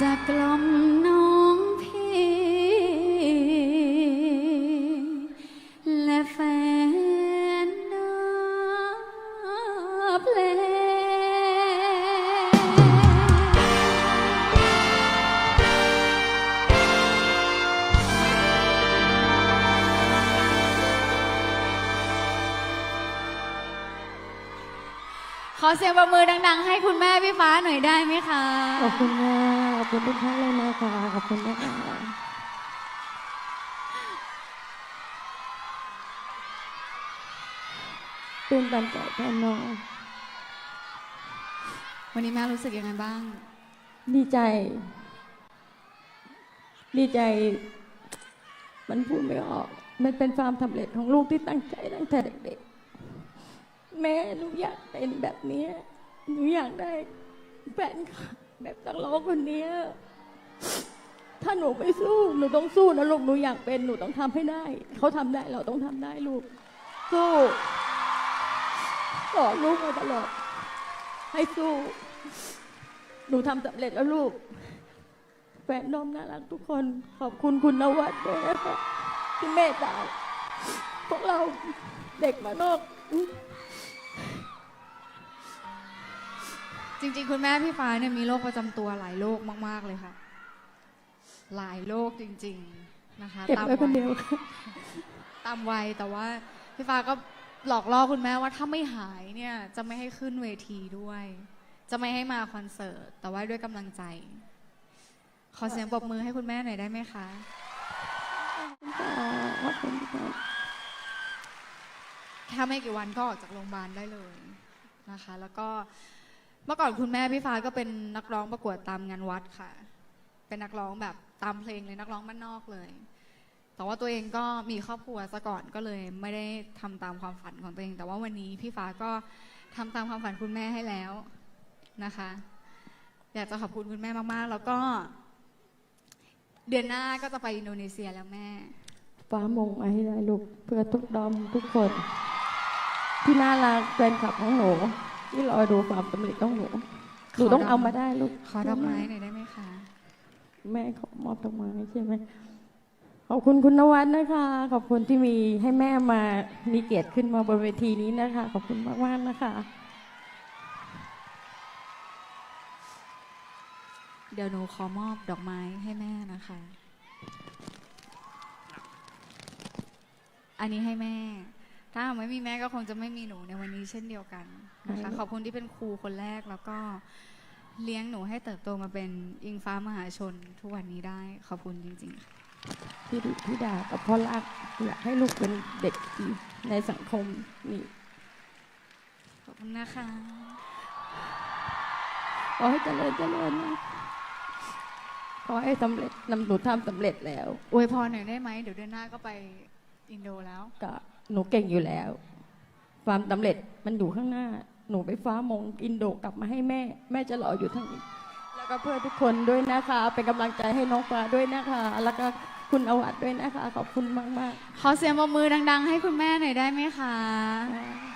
จะกล่อมน้องพี่และแฟนน้าเพลงขอเสียงประมือดัง ๆ ให้คุณแม่พี่ฟ้าหน่อยได้ไหมคะ ขอบคุณค่ อบคุณทุกท่านเลยนะคะ ขอบคุณนะคะตื่นตันใจแทนน้องวันนี้แม่รู้สึกยังไงบ้าง ดีใจ ดีใจ มันพูดไม่ออก มันเป็นความสำเร็จของลูกที่ตั้งใจตั้งแต่เด็กๆ แม่หนูอยากเป็นแบบเนี้ยหนูอยากได้แฟนคลับ แบบนักร้องคนเนี้ยถ้าหนูไม่สู้ หนูต้องสู้นะลูก หนูอยากเป็น หนูต้องทำให้ได้ เขาทำได้ เราต้องทำได้ลูก สู้สอนลูกมาตลอด ให้สู้ หนูทำสำเร็จแล้วลูก แฟนน้อมน่ารักทุกคน ขอบคุณคุณนวัดด้วยนะคะที่เมตตาพวกเราเด็กมานอก จริง ๆ คุณแม่พี่ฟ้าเนี่ยมีโรคประจำตัวหลายโรคมาก ๆ เลยค่ะ หลายโรคจริง ๆ นะคะ เก็บไว้คนเดียววัยตามวัยแต่ว่าพี่ฟ้าก็หลอกล่อคุณแม่ว่าถ้าไม่หายเนี่ยจะไม่ให้ขึ้นเวทีด้วย จะไม่ให้มาคอนเสิร์ต แต่ว่าด้วยกำลังใจ ขอเสียงปรบมือให้คุณแม่หน่อยได้ไหมคะขอบคุณค่ะแค่ไม่กี่วันก็ออกจากโรงพยาบาลได้เลยนะคะ แล้วก็ เมื่อก่อนคุณแม่พี่ฟ้าก็เป็นนักร้องประกวดตามงานวัดค่ะ เป็นนักร้องแบบตามเพลงเลยนักร้องบ้านนอกเลย แต่ว่าตัวเองก็มีครอบครัวซะก่อนก็เลย ไม่ได้ทำตามความฝันของตัวเอง แต่ว่าวันนี้พี่ฟ้าก็ทำตามความฝันคุณแม่ให้แล้วนะคะ อยากจะขอบคุณคุณแม่มากๆ แล้วก็ เดือนหน้าก็จะไปอินโดนีเซียแล้วแม่ ฟ้ามงมาให้ได้ลูกเพื่อทุกดอมทุกคน ที่น่ารักแฟนคลับของหนู ที่รอดูความสำเร็จของหนูหนูต้องเอามาได้ลูกขอดอกไม้หน่อยได้ไหมคะ แม่ขอมอบดอกไม้ใช่ไหมขอบคุณคุณนวัดนะคะ ขอบคุณที่มีให้แม่มามีเกียรติขึ้นมาบนเวทีนี้นะคะ ขอบคุณมากๆนะคะ เดี๋ยวหนูขอมอบดอกไม้ให้แม่นะคะ อันนี้ให้แม่ ถ้าหากไม่มีแม่ก็คงจะไม่มีหนูในวันนี้เช่นเดียวกันนะคะใช่ขอบคุณที่เป็นครูคนแรกแล้วก็เลี้ยงหนูให้เติบโตมาเป็นอิงฟ้ามหาชนทุกวันนี้ได้ขอบคุณจริงๆค่ะพี่ดุพี่ดากับพ่อรักอยากให้ลูกเป็นเด็กดีในสังคมนี่ขอบคุณนะคะขอให้เจริญเจริญนะขอให้สำเร็จนำหนูทำสำเร็จแล้วอวยพรหน่อยได้ไหมเดี๋ยวเดือนหน้าก็ไปอินโดแล้วก็ หนูเก่งอยู่แล้ว ความสำเร็จมันอยู่ข้างหน้า หนูไปฟ้ามงอินโดกลับมาให้แม่ แม่จะรออยู่ทางนี้ แล้วก็เพื่อทุกคนด้วยนะคะ เป็นกำลังใจให้น้องฟ้าด้วยนะคะ แล้วก็คุณอวัดด้วยนะคะ ขอบคุณมากขอเสียงปรบมือดัง ๆ ให้คุณแม่หน่อยได้ไหมคะ ๆ